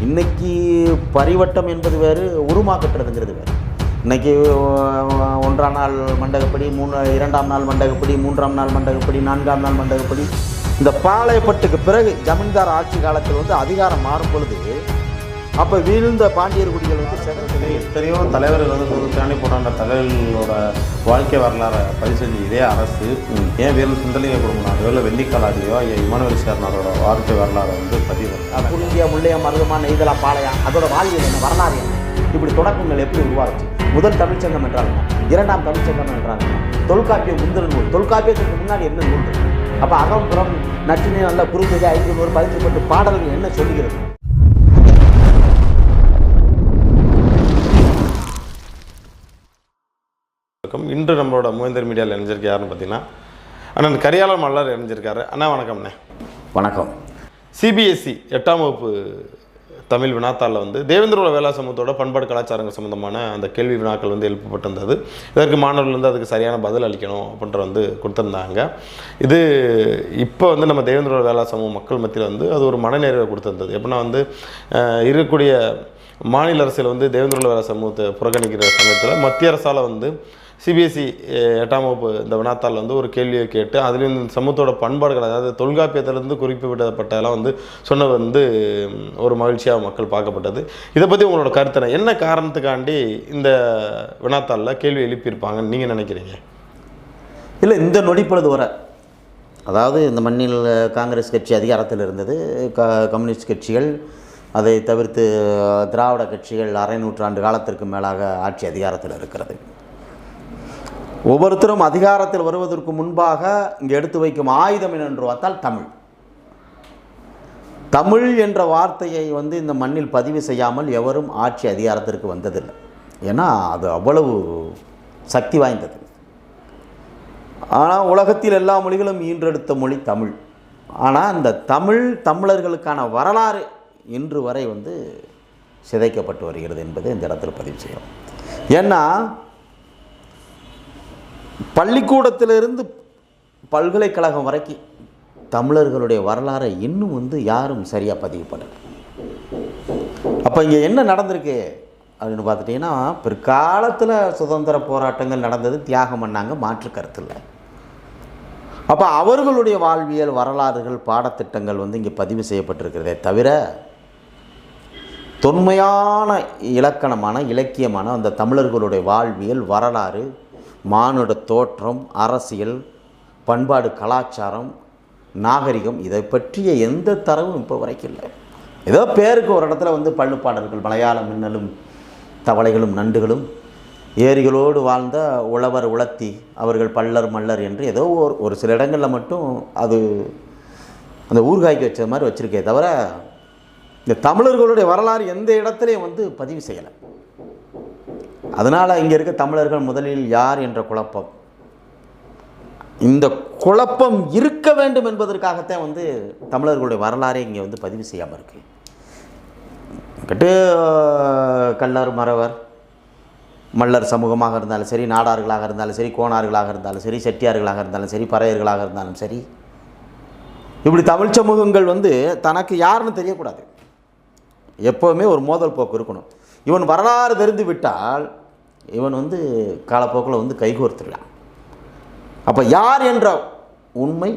இன்னைக்கு பரிவட்டம் என்பது வேறு உருமாக்கட்டுறதுங்கிறது வேறு. இன்னைக்கு ஒன்றாம் நாள் மண்டகப்படி மூணு இரண்டாம் நாள் மண்டகப்படி மூன்றாம் நாள் மண்டகப்படி நான்காம் நாள் மண்டகப்படி இந்த பாளையப்பட்டுக்கு பிறகு ஜமீன்தார் ஆட்சி காலத்தில் வந்து அதிகாரம் மாறும் பொழுது அப்போ வீழ்ந்த பாண்டியர் குடிகள் வந்து செதறி எத்தனையோ தலைவர்கள் வந்து திறனை போராண்ட தலைவர்களோட வாழ்க்கை வரலாறை பதிவு செஞ்ச இதே அரசு ஏன் வீரன் சுந்தலிங்க குடும்பம்? ஒருவேளை வெள்ளிக்காலாடியோ ஐயா இமானுவல் சேர்னாரோட வாழ்க்கை வரலாறை வந்து பதிவு. புளிய முள்ளைய மருதமா நெய்தலா பாளையா அதோட வாழ்வியல் என்ன? வரலாறு என்ன? இப்படி தொடக்கங்கள் எப்படி உருவாச்சு? முதல் தமிழ்ச்சங்கம் என்றால் என்ன? இரண்டாம் தமிழ்ச்சங்கம் என்ன? தொல்காப்பிய முந்திர நூல். தொல்காப்பியத்துக்கு முன்னாடி என்ன நூல்? அப்போ அகம்புறம் நச்சினை நல்ல குறுந்தொகை ஐந்து நூறு பதினஞ்சு பட்டு பாடல்கள் என்ன சொல்லுகிறது? வணக்கம். இன்று நம்மளோட மூவேந்தர் மீடியாவில் இணைஞ்சிருக்கு யாருன்னு பார்த்தீங்கன்னா அண்ணன் கரியாளர் மல்லர் இணைஞ்சிருக்காரு. அண்ணா வணக்கம்ண்ணே. வணக்கம். சிபிஎஸ்சி எட்டாம் வகுப்பு தமிழ் வினாத்தாளில் வந்து தேவேந்திரோட வேளா சமூகத்தோட பண்பாடு கலாச்சாரங்கள் சம்மந்தமான அந்த கேள்வி வினாக்கள் வந்து எழுப்பப்பட்டிருந்தது. இதற்கு மாணவர்கள் வந்து அதுக்கு சரியான பதில் அளிக்கணும் அப்படின்ற வந்து கொடுத்துருந்தாங்க. இது இப்போ வந்து நம்ம தேவேந்திரோட வேளா சமூக மக்கள் மத்தியில் வந்து அது ஒரு மனநிறைவை கொடுத்துருந்தது. எப்படின்னா வந்து இருக்கக்கூடிய மாநில அரசியல் வந்து தேவேந்திரோட வேளா சமூகத்தை புறக்கணிக்கிற சமயத்தில் மத்திய அரசால் வந்து சிபிஎஸ்சி எட்டாம் வகுப்பு இந்த வினாத்தாள் வந்து ஒரு கேள்வியை கேட்டு அதுலேயும் இந்த சமூகத்தோட பண்பாடுகள் அதாவது தொல்காப்பியத்திலிருந்து குறிப்பிடப்பட்டதெல்லாம் வந்து சொன்னது வந்து ஒரு மகிழ்ச்சியாக மக்கள் பார்க்கப்பட்டது. இதை பற்றி உங்களோட கருத்தனை என்ன? என்ன காரணத்துக்காண்டி இந்த வினாத்தாளில் கேள்வி எழுப்பியிருப்பாங்கன்னு நீங்கள் நினைக்கிறீங்க? இல்லை இந்த நொடிப்பொழுது வர. அதாவது இந்த மண்ணில் காங்கிரஸ் கட்சி அதிகாரத்தில் இருந்தது க கம்யூனிஸ்ட் கட்சிகள் அதை தவிர்த்து திராவிட கட்சிகள் அரை நூற்றாண்டு காலத்திற்கு மேலாக ஆட்சி அதிகாரத்தில் இருக்கிறது. ஒவ்வொருத்தரும் அதிகாரத்தில் வருவதற்கு முன்பாக இங்கே எடுத்து வைக்கும் ஆயுதம் என்று பார்த்தால் தமிழ். தமிழ் என்ற வார்த்தையை வந்து இந்த மண்ணில் பதிவு செய்யாமல் எவரும் ஆட்சி அதிகாரத்திற்கு வந்ததில்லை. ஏன்னா அது அவ்வளவு சக்தி வாய்ந்தது. ஆனால் உலகத்தில் எல்லா மொழிகளும் ஈன்றெடுத்த மொழி தமிழ். ஆனால் இந்த தமிழ் தமிழர்களுக்கான வரலாறு இன்று வரை வந்து சிதைக்கப்பட்டு வருகிறது என்பதை இந்த இடத்துல பதிவு செய்கிறோம் ஏன்னா பள்ளிக்கூடத்திலிருந்து பல்கலைக்கழகம் வரைக்கும் தமிழர்களுடைய வரலாறை இன்னும் வந்து யாரும் சரியாக பதிவு பண்ணல. அப்போ இங்கே என்ன நடந்திருக்கு அப்படின்னு பார்த்துட்டிங்கன்னா பிற்காலத்தில் சுதந்திர போராட்டங்கள் நடந்தது தியாகம் பண்ணாங்க மாற்று கருத்தில் அப்போ அவர்களுடைய வாழ்வியல் வரலாறுகள் பாடத்திட்டங்கள் வந்து இங்கே பதிவு செய்யப்பட்டிருக்கிறதே தவிர தொன்மையான இலக்கணமான இலக்கியமான அந்த தமிழர்களுடைய வாழ்வியல் வரலாறு மானுட தோற்றம் அரசியல் பண்பாடு கலாச்சாரம் நாகரிகம் இதை பற்றிய எந்த தரவும் இப்போ வரைக்கும் இல்லை. ஏதோ பேருக்கு ஒரு இடத்துல வந்து பள்ளுப்பாடல்கள் மலையாள மின்னலும் தவளைகளும் நண்டுகளும் ஏரிகளோடு வாழ்ந்த உழவர் உளத்தி அவர்கள் பல்லர் மல்லர் என்று ஏதோ ஒரு ஒரு சில இடங்களில் மட்டும் அது அந்த ஊர்காய்க்கு வச்ச மாதிரி வச்சுருக்கே தவிர இந்த தமிழர்களுடைய வரலாறு எந்த இடத்துலையும் வந்து பதிவு செய்யலை. அதனால் இங்கே இருக்க தமிழர்கள் முதலில் யார் என்ற குழப்பம். இந்த குழப்பம் இருக்க வேண்டும் என்பதற்காகத்தான் வந்து தமிழர்களுடைய வரலாறே இங்கே வந்து பதிவு செய்யாமல் இருக்குது கட்டு கல்லர் மறவர் மல்லர் சமூகமாக இருந்தாலும் சரி நாடார்களாக இருந்தாலும் சரி கோணார்களாக இருந்தாலும் சரி செட்டியார்களாக இருந்தாலும் சரி பறையர்களாக இருந்தாலும் சரி இப்படி தமிழ் சமூகங்கள் வந்து தனக்கு யாருன்னு தெரியக்கூடாது. எப்போவுமே ஒரு மோதல் போக்கு இருக்கணும். இவன் வரலாறு தெரிந்து விட்டால் இவன் வந்து காலப்போக்கில் வந்து கைகோர்த்துடலாம் அப்போ யார் என்ற உண்மை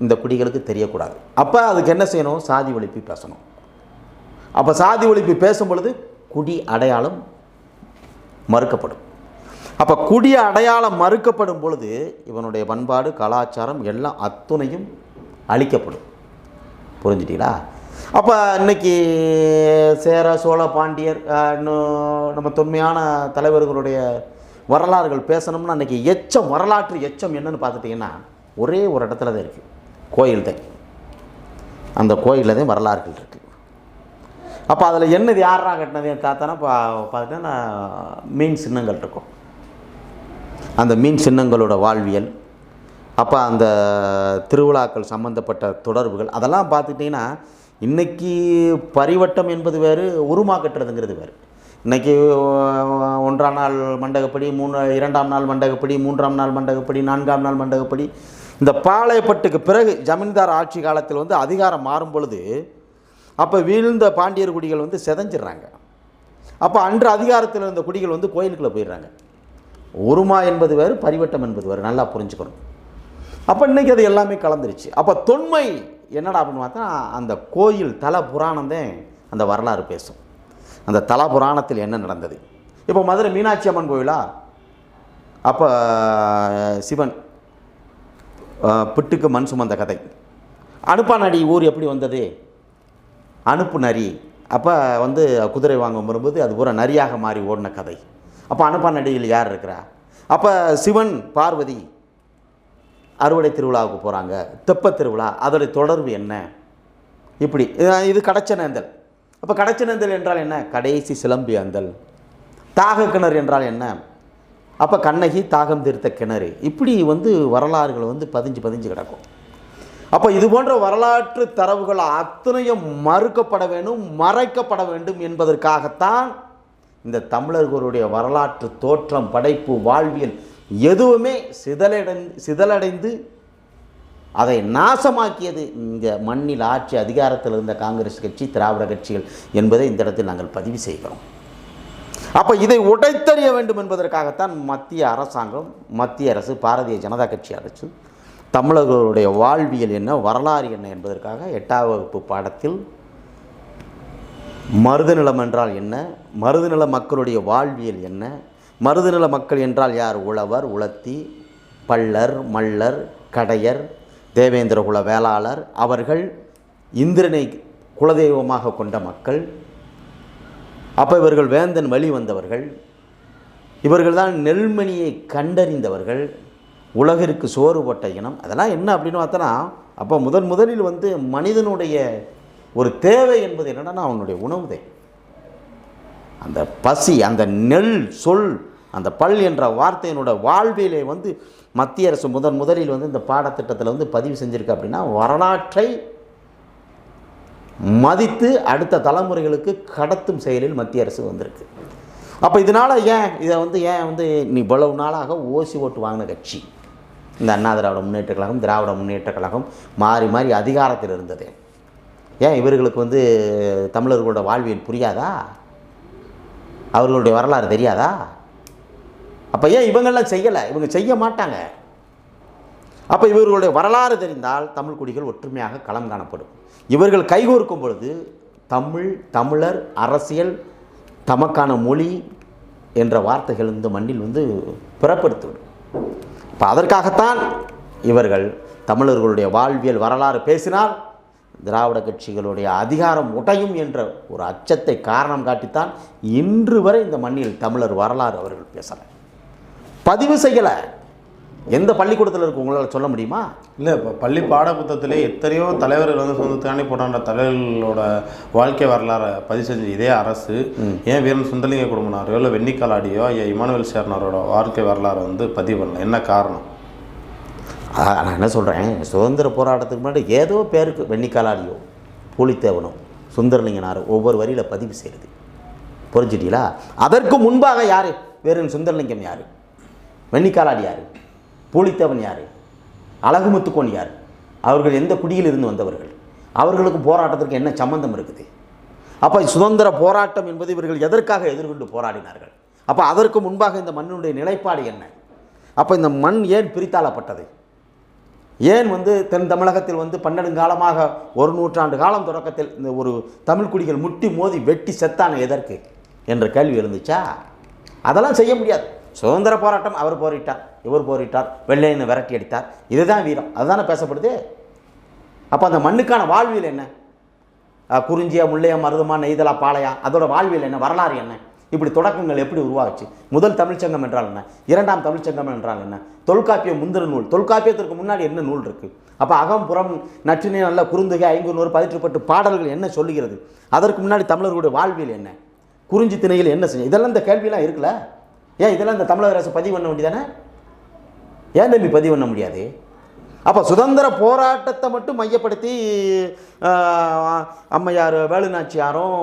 இந்த குடிகளுக்கு தெரியக்கூடாது. அப்போ அதுக்கு என்ன செய்யணும்? சாதி ஒழிப்பு பேசணும். அப்போ சாதி ஒழிப்பு பேசும் பொழுது குடி அடையாளம் மறுக்கப்படும். அப்போ குடி அடையாளம் மறுக்கப்படும் பொழுது இவனுடைய பண்பாடு கலாச்சாரம் எல்லாம் அத்துணையும் அழிக்கப்படும். புரிஞ்சிட்டீங்களா? அப்போ இன்னைக்கு சேர சோழ பாண்டியர் இன்னும் நம்ம தொன்மையான தலைவர்களுடைய வரலாறுகள் பேசணும்னா அன்றைக்கி எச்சம் வரலாற்று எச்சம் என்னன்னு பார்த்துட்டிங்கன்னா ஒரே ஒரு இடத்துல தான் இருக்குது கோயில் தான். அந்த கோயிலில் தான் வரலாறுகள் இருக்குது அப்போ அதில் என்னது யாரா கட்டினது என் தாத்தானா? பா பார்த்துட்டா மீன் சின்னங்கள் இருக்கும். அந்த மீன் சின்னங்களோட வாழ்வியல் அப்போ அந்த திருவிழாக்கள் சம்மந்தப்பட்ட தொடர்புகள் அதெல்லாம் பார்த்துக்கிட்டிங்கன்னா இன்றைக்கி பரிவட்டம் என்பது வேறு உருமா கட்டுறதுங்கிறது வேறு. இன்றைக்கி ஒன்றாம் நாள் மண்டகப்படி மூணு இரண்டாம் நாள் மண்டகப்படி மூன்றாம் நாள் மண்டகப்படி நான்காம் நாள் மண்டகப்படி இந்த பாளையப்பட்டுக்கு பிறகு ஜமீன்தார் ஆட்சி காலத்தில் வந்து அதிகாரம் மாறும் பொழுது அப்போ வீழ்ந்த பாண்டியர் குடிகள் வந்து செதஞ்சிடுறாங்க. அப்போ அன்று அதிகாரத்தில் இருந்த குடிகள் வந்து கோயிலுக்குள்ளே போயிடுறாங்க. உருமா என்பது வேறு பரிவட்டம் என்பது வேறு நல்லா புரிஞ்சுக்கணும். அப்போ இன்னைக்கு அது எல்லாமே கலந்துருச்சு. அப்போ தொன்மை என்னடா அப்படின்னு பார்த்தா அந்த கோயில் தல புராணம் தான் அந்த வரலாறு பேசும். அந்த தல புராணத்தில் என்ன நடந்தது? இப்போ மதுரை மீனாட்சி அம்மன் கோயிலா? அப்போ சிவன் புட்டுக்கு பிட்டுக்கு மண் சுமந்த கதை. அனுப்பானடி ஊர் எப்படி வந்தது? அனுப்பு நரி. அப்போ வந்து குதிரை வாங்க வரும்போது அது பூரா நரியாக மாறி ஓடின கதை. அப்போ அனுப்பானடியில் யார் இருக்கிறா? அப்போ சிவன் பார்வதி அறுவடை திருவிழாவுக்கு போகிறாங்க தெப்பத் திருவிழா. அதோடைய தொடர்பு என்ன? இப்படி. இது- கடைச்ச நேந்தல் அப்போ கடச்சனேந்தல் என்றால் என்ன? கடைசி சிலம்பு அந்தல் தாக கிணறு என்றால் என்ன? அப்போ கண்ணகி தாகம் தீர்த்த கிணறு. இப்படி வந்து வரலாறுகள் வந்து பதிஞ்சு பதிஞ்சு கிடக்கும். அப்போ இது போன்ற வரலாற்று தரவுகள் அத்தனையும் மறுக்கப்பட வேண்டும் மறைக்கப்பட வேண்டும் என்பதற்காகத்தான் இந்த தமிழர்களுடைய வரலாற்று தோற்றம் படைப்பு வாழ்வியல் எதுவுமே சிதலடைந்து சிதலடைந்து அதை நாசமாக்கியது இந்த மண்ணில் ஆட்சி அதிகாரத்தில் இருந்த காங்கிரஸ் கட்சி திராவிட கட்சிகள் என்பதை இந்த இடத்தில் நாங்கள் பதிவு செய்கிறோம். அப்போ இதை உடைத்தறிய வேண்டும் என்பதற்காகத்தான் மத்திய அரசாங்கம் மத்திய அரசு பாரதிய ஜனதா கட்சி அரசு தமிழர்களுடைய வாழ்வியல் என்ன வரலாறு என்ன என்பதற்காக எட்டாம் வகுப்பு பாடத்தில் மருதநிலம் என்றால் என்ன மருதநில மக்களுடைய வாழ்வியல் என்ன மருதநில மக்கள் என்றால் யார்? உழவர் உலத்தி பள்ளர் மல்லர் கடையர் தேவேந்திரகுல வேளாளர். அவர்கள் இந்திரனை குலதெய்வமாக கொண்ட மக்கள். அப்போ இவர்கள் வேந்தன் வழி வந்தவர்கள். இவர்கள்தான் நெல்மணியை கண்டறிந்தவர்கள். உலகிற்கு சோறு போட்ட இனம். அதெல்லாம் என்ன அப்படின்னு பார்த்தோன்னா அப்போ முதன் முதலில் வந்து மனிதனுடைய ஒரு தேவை என்பது என்னென்னா அவனுடைய உணவுதை அந்த பசி அந்த நெல் சொல் அந்த பல் என்ற வார்த்தையினோட வாழ்வியலை வந்து மத்திய அரசு முதன் முதலில் வந்து இந்த பாடத்திட்டத்தில் வந்து பதிவு செஞ்சுருக்கு அப்படின்னா வரலாற்றை மதித்து அடுத்த தலைமுறைகளுக்கு கடத்தும் செயலில் மத்திய அரசு வந்திருக்கு. அப்போ இதனால் ஏன் இதை வந்து ஏன் வந்து நீ இவ்வளவு நாளாக ஓசி ஓட்டு வாங்கின கட்சி? இந்த அண்ணா திராவிட முன்னேற்ற கழகம் திராவிட முன்னேற்ற கழகம் மாறி மாறி அதிகாரத்தில் இருந்தது. ஏன் இவர்களுக்கு வந்து தமிழர்களோட வாழ்வியல் புரியாதா? அவர்களுடைய வரலாறு தெரியாதா? அப்போ ஏன் இவங்கெல்லாம் செய்யலை? இவங்க செய்ய மாட்டாங்க. அப்போ இவர்களுடைய வரலாறு தெரிந்தால் தமிழ் குடிகள் ஒற்றுமையாக களம் காணப்படும். இவர்கள் கைகோர்க்கும் பொழுது தமிழ் தமிழர் அரசியல் தமக்கான மொழி என்ற வார்த்தைகள் இந்த மண்ணில் வந்து பிறப்படுத்திவிடும். இப்போ அதற்காகத்தான் இவர்கள் தமிழர்களுடைய வாழ்வியல் வரலாறு பேசினால் திராவிட கட்சிகளுடைய அதிகாரம் உடையும் என்ற ஒரு அச்சத்தை காரணம் காட்டித்தான் இன்று வரை இந்த மண்ணில் தமிழர் வரலாறு அவர்கள் பேசலை. பதிவு செய்யலை. எந்த பள்ளிக்கூடத்தில் இருக்கு உங்களால் சொல்ல முடியுமா? இல்லை இப்போ பள்ளி பாடப்புத்தகத்திலே எத்தனையோ தலைவர்கள் வந்து சொந்தத்தாண்டி போட்டாண்ட தலைவர்களோட வாழ்க்கை வரலாறை பதிவு செஞ்ச இதே அரசு ஏன் வீரன் சுந்தரலிங்க குடும்பனாரையோ இல்லை வெண்ணிக்காலாடியோ ஐயா இமானுவேல் சேர்னாரோட வாழ்க்கை வரலாறை வந்து பதிவு பண்ணல. என்ன காரணம்? நான் என்ன சொல்கிறேன் சுதந்திர போராட்டத்துக்கு முன்னாடி ஏதோ பேருக்கு வெண்ணிக்காலாடியோ பூலித்தேவனோ சுந்தரலிங்கனாரோ ஒவ்வொரு வரியில் பதிவு செய்கிறது புரிஞ்சுட்டீங்களா? அதற்கு முன்பாக யார்? வேறு சுந்தரலிங்கம் யார்? வெண்ணிக்காலாடி யார்? பூலித்தேவன் யார்? அழகுமுத்துக்கோன் யார்? அவர்கள் எந்த குடியில் இருந்து வந்தவர்கள்? அவர்களுக்கு போராட்டத்திற்கு என்ன சம்பந்தம் இருக்குது? அப்போ சுதந்திர போராட்டம் என்பது இவர்கள் எதற்காக எதிர்கொண்டு போராடினார்கள்? அப்போ அதற்கு முன்பாக இந்த மண்ணினுடைய நிலைப்பாடு என்ன? அப்போ இந்த மண் ஏன் பிரித்தாளப்பட்டது? ஏன் வந்து தென் தமிழகத்தில் வந்து பன்னெடுங்காலமாக ஒரு நூற்றாண்டு காலம் தொடக்கத்தில் இந்த ஒரு தமிழ் குடிகள் முட்டி மோதி வெட்டி செத்தான எதற்கு? என்ற கேள்வி இருந்துச்சா அதெல்லாம் செய்ய முடியாது. சுதந்திர போராட்டம் அவர் போரிட்டார் இவர் போரிட்டார் வெள்ளையனை விரட்டி அடித்தார். இதுதான் வீரம். அதுதானே பேசப்படுது? அப்போ அந்த மண்ணுக்கான வாழ்வியல் என்ன? குறிஞ்சியா முள்ளையா மருதமா நெய்தலா பாளையா அதோட வாழ்வியல் என்ன? வரலாறு என்ன? இப்படி தொடக்கங்கள் எப்படி உருவாச்சு முதல் தமிழ்ச்சங்கம் என்றால் என்ன? இரண்டாம் தமிழ்ச்சங்கம் என்றால் என்ன? தொல்காப்பியம் முந்திர நூல். தொல்காப்பியத்திற்கு முன்னாடி என்ன நூல் இருக்குது அப்போ அகம் புறம் நற்றினை நல்ல குறுந்தொகை ஐங்குநூறு பதிற்றுப்பட்டு பாடல்கள் என்ன சொல்லுகிறது? அதற்கு முன்னாடி தமிழர்களுடைய வாழ்வியல் என்ன? குறிஞ்சி திணையில் என்ன செஞ்சு இதெல்லாம் இந்த கேள்வியெல்லாம் இருக்குல்ல? ஏன் இதெல்லாம் இந்த தமிழக அரசு பதிவு பண்ண வேண்டியதானே? ஏன் தம்பி பதிவு பண்ண முடியாது? அப்போ சுதந்திர போராட்டத்தை மட்டும் மையப்படுத்தி அம்மையார் வேலுநாச்சியாரும்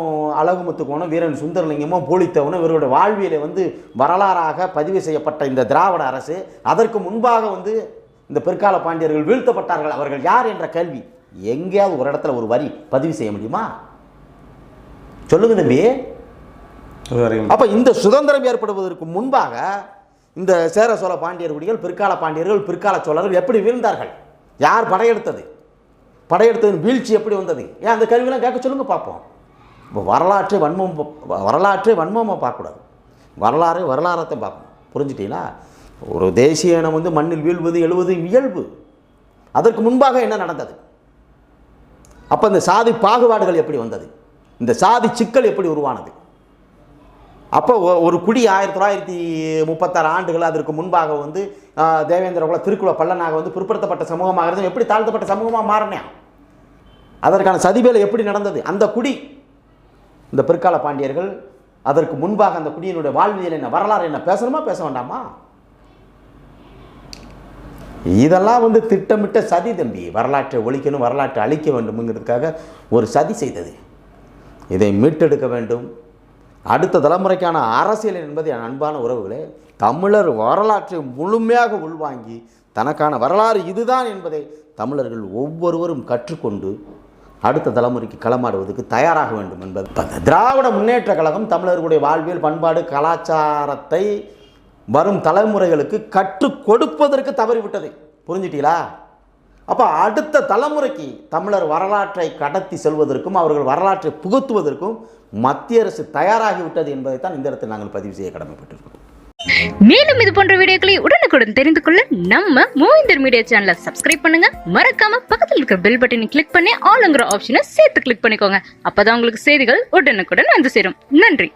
அழகுமுத்துக்கோணும் வீரன் சுந்தரலிங்கமும் போலித்தவனும் இவருடைய வாழ்வியலை வந்து வரலாறாக பதிவு செய்யப்பட்ட இந்த திராவிட அரசு அதற்கு முன்பாக வந்து இந்த பிற்கால பாண்டியர்கள் வீழ்த்தப்பட்டார்கள். அவர்கள் யார் என்ற கேள்வி. எங்கேயாவது ஒரு இடத்துல ஒரு வரி பதிவு செய்ய முடியுமா? சொல்லுங்க தம்பி. அப்போ இந்த சுதந்திரம் ஏற்படுவதற்கு முன்பாக இந்த சேர சோழ பாண்டியர் குடிகள் பிற்கால பாண்டியர்கள் பிற்கால சோழர்கள் எப்படி வீழ்ந்தார்கள்? யார் படையெடுத்தது? படையெடுத்ததின் வீழ்ச்சி எப்படி வந்தது? ஏன் அந்த கேள்வியெல்லாம் கேட்க சொல்லுங்க பார்ப்போம். இப்போ வரலாற்றை வன்மம் வரலாற்றை வன்மமாக பார்க்கக்கூடாது. வரலாறு வரலாறத்தை பார்க்கணும். புரிஞ்சுட்டீங்களா? ஒரு தேசிய இனம் வந்து மண்ணில் வீழ்வது எழுவது இயல்பு. அதற்கு முன்பாக என்ன நடந்தது? அப்போ இந்த சாதி பாகுபாடுகள் எப்படி வந்தது? இந்த சாதி சிக்கல் எப்படி உருவானது? அப்போ ஒரு குடி ஆயிரத்தி தொள்ளாயிரத்தி முப்பத்தாறு ஆண்டுகள் அதற்கு முன்பாக வந்து தேவேந்திர குல திருக்குள பள்ளனாக வந்து பிற்படுத்தப்பட்ட சமூகமாக இருந்தது. எப்படி தாழ்த்தப்பட்ட சமூகமாக மாறினேன்? அதற்கான சதிவேலை எப்படி நடந்தது? அந்த குடி இந்த பிற்கால பாண்டியர்கள் அதற்கு முன்பாக அந்த குடியினுடைய வாழ்வியல் என்ன வரலாறு என்ன? பேசணுமா பேச வேண்டாமா? இதெல்லாம் வந்து திட்டமிட்ட சதி தம்பி. வரலாற்றை ஒழிக்கணும் வரலாற்றை அழிக்க வேண்டும்ங்கிறதுக்காக ஒரு சதி செய்தது. இதை மீட்டெடுக்க வேண்டும். அடுத்த தலைமுறைக்கான அரசியல் என்பது என் அன்பான உறவுகளே தமிழர் வரலாற்றை முழுமையாக உள்வாங்கி தனக்கான வரலாறு இதுதான் என்பதை தமிழர்கள் ஒவ்வொருவரும் கற்றுக்கொண்டு அடுத்த தலைமுறைக்கு களமாடுவதற்கு தயாராக வேண்டும் என்பது. திராவிட முன்னேற்ற கழகம் தமிழர்களுடைய வாழ்வியல் பண்பாடு கலாச்சாரத்தை வரும் தலைமுறைகளுக்கு கற்றுக் கொடுப்பதற்கு தவறிவிட்டது. புரிஞ்சிட்டீங்களா? அப்போ அடுத்த தலைமுறைக்கு தமிழர் வரலாற்றை கடத்தி செல்வதற்கும் அவர்கள் வரலாற்றை புகுத்துவதற்கும் மத்திய அரசு தயாராகிவிட்டது என்பதைத்தான் இந்த இடத்தில் நாங்கள் பதிவு செய்ய கடமைப்பட்டிருக்கிறோம். மேலும் இது போன்ற வீடியோக்களை உடனுக்குடன் தெரிந்து கொள்ள நம்ம மூவிந்தர் மீடியா சேனலை சப்ஸ்கிரைப் பண்ணுங்க. மறக்காம பக்கத்தில் இருக்கிற பெல் பட்டனை கிளிக் பண்ணி ஆளுங்கிற ஆப்ஷனை சேர்த்து கிளிக் பண்ணிக்கோங்க. அப்பதான் உங்களுக்கு செய்திகள் உடனுக்குடன் வந்து சேரும். நன்றி.